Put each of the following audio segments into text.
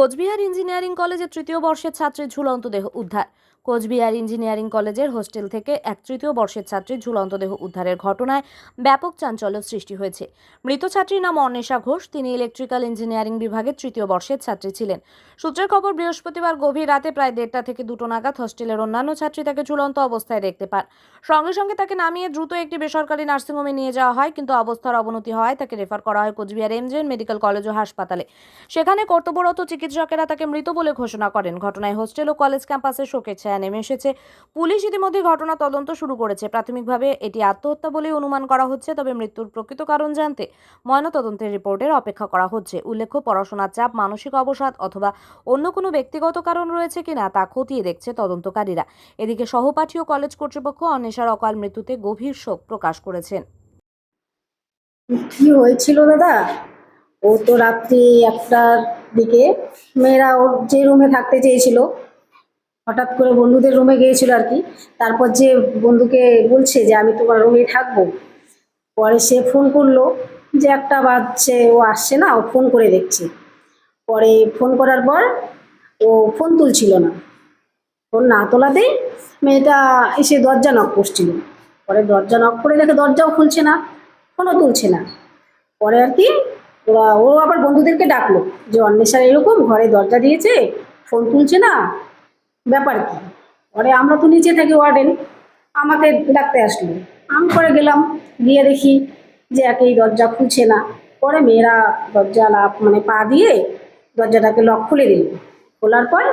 Cooch Behar engineering কলেজের তৃতীয় বর্ষের ছাত্রের ঝুলন্ত দেহ উদ্ধার। কোচবিহার ইঞ্জিনিয়ারিং কলেজের হোস্টেল থেকে এক তৃতীয় বর্ষের ছাত্রীর ঝুলন্ত দেহ উদ্ধারের ঘটনায় ব্যাপক চাঞ্চল্য সৃষ্টি হয়েছে। মৃত ছাত্রীর নাম অন্বেষা ঘোষ, তিনি ইলেকট্রিক্যাল ইঞ্জিনিয়ারিং বিভাগের তৃতীয় বর্ষের ছাত্রী ছিলেন। সূত্রের খবর, বৃহস্পতিবার গভীর রাতে প্রায় দেড়টা থেকে দুটো নাগাদ হোস্টেলের অন্যান্য ছাত্রী তাকে ঝুলন্ত অবস্থায় দেখতে পান। সঙ্গে সঙ্গে তাকে নামিয়ে দ্রুত একটি বেসরকারি নার্সিংহোমে নিয়ে যাওয়া হয়, কিন্তু অবস্থার অবনতি হওয়ায় তাকে রেফার করা হয় কোচবিহার এমজেএন মেডিকেল কলেজ ও হাসপাতালে। সেখানে কর্তব্যরত চিকিৎসকেরা তাকে মৃত বলে ঘোষণা করেন। ঘটনায় হোস্টেল ও কলেজ ক্যাম্পাসে শোকের ছায়া নেমে এসেছে। পুলিশ ইতিমধ্যে ঘটনা তদন্ত শুরু করেছে। প্রাথমিকভাবে এটি আত্মহত্যা বলেই অনুমান করা হচ্ছে, তবে মৃত্যুর প্রকৃত কারণ জানতে ময়নাতদন্তের রিপোর্টের অপেক্ষা করা হচ্ছে। উল্লেখ্য, পড়াশোনার চাপ, মানসিক অবসাদ অথবা অন্য কোনো ব্যক্তিগত কারণ রয়েছে কিনা তা খতিয়ে দেখছে তদন্তকারীরা। এদিকে সহপাঠী ও কলেজ কর্তৃপক্ষ অন্বেষার অকাল মৃত্যুতে গভীর শোক প্রকাশ করেছেন। কি হয়েছিল দাদা? ও তো রাত্রি একটার দিকে, মেয়েরা ওর যে রুমে থাকতে চেয়েছিল। হঠাৎ করে বন্ধুদের রুমে গিয়েছিল আর কি। তারপর যে বন্ধুকে বলছে যে, আমি তোমার রুমে থাকব। পরে সে ফোন করল যে, একটা বাজছে, ও আসছে না, ও ফোন করে দেখছে। পরে ফোন করার পর ও ফোন তুলছিল না। ফোন না তোলাতেই মেয়েটা এসে দরজা নক করছিল। পরে দরজা নক করে দেখে দরজাও খুলছে না ফোনও তুলছে না। পরে আর কি ওরা, ও আবার বন্ধুদেরকে ডাকলো যে অন্বেষার এরকম ঘরে দরজা দিয়েছে ফোন তুলছে না ব্যাপার কি? পরে আমরা তো নিচে থাকি ওয়ার্ডেন আমাকে ডাকতে আসলো। আমি পরে গেলাম গিয়ে দেখি যে একেই দরজা খুলছে না। পরে মেয়েরা দরজা লাফ মানে পা দিয়ে দরজাটাকে লক খুলে দিল। খোলার পর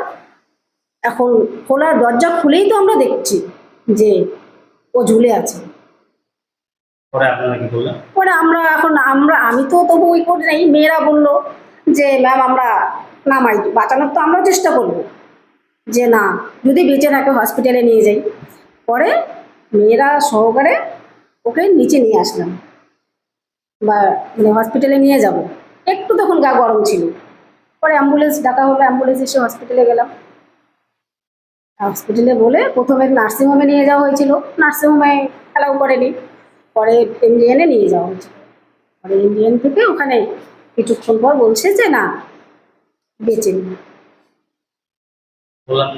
এখন খোলার দরজা খুলেই তো আমরা দেখছি যে ও ঝুলে আছে। পরে আমরা এখন আমরা আমি তো তবু ওই করি নাই মেয়েরা বলল যে ম্যাম আমরা নামাই বাঁচানোর তো আমরা চেষ্টা করব। যে না, যদি বেঁচে থাকে হসপিটালে নিয়ে যাই। পরে মেয়েরা সহকারে ওকে নিচে নিয়ে আসলাম। বা মানে হসপিটালে নিয়ে যাব। একটু তখন গা গরম ছিল। পরে অ্যাম্বুলেন্স ডাকা হলো অ্যাম্বুলেন্স এসে হসপিটালে গেলাম। হসপিটালে বলে প্রথমে নার্সিংহোমে নিয়ে যাওয়া হয়েছিল। নার্সিংহোমে অ্যালাউ করেনি। পরে এমজিএনে নিয়ে যাওয়া হয়েছিল। পরে এমজিএন থেকে ওখানে কিছুক্ষণ পর বলছে যে না, বেঁচে নেই। বললাম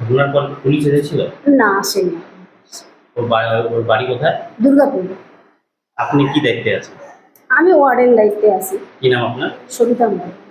ঘটনার পর পুলিশ এসেছিল? না আসেনি। ওর বা- ওর বাড়ি কোথায়? দুর্গাপুর। আপনি কি দেখতে আছেন? আমি ওয়ার্ডেন দায়িত্বে আছি। কি নাম আপনার? সবিতা মন্ডল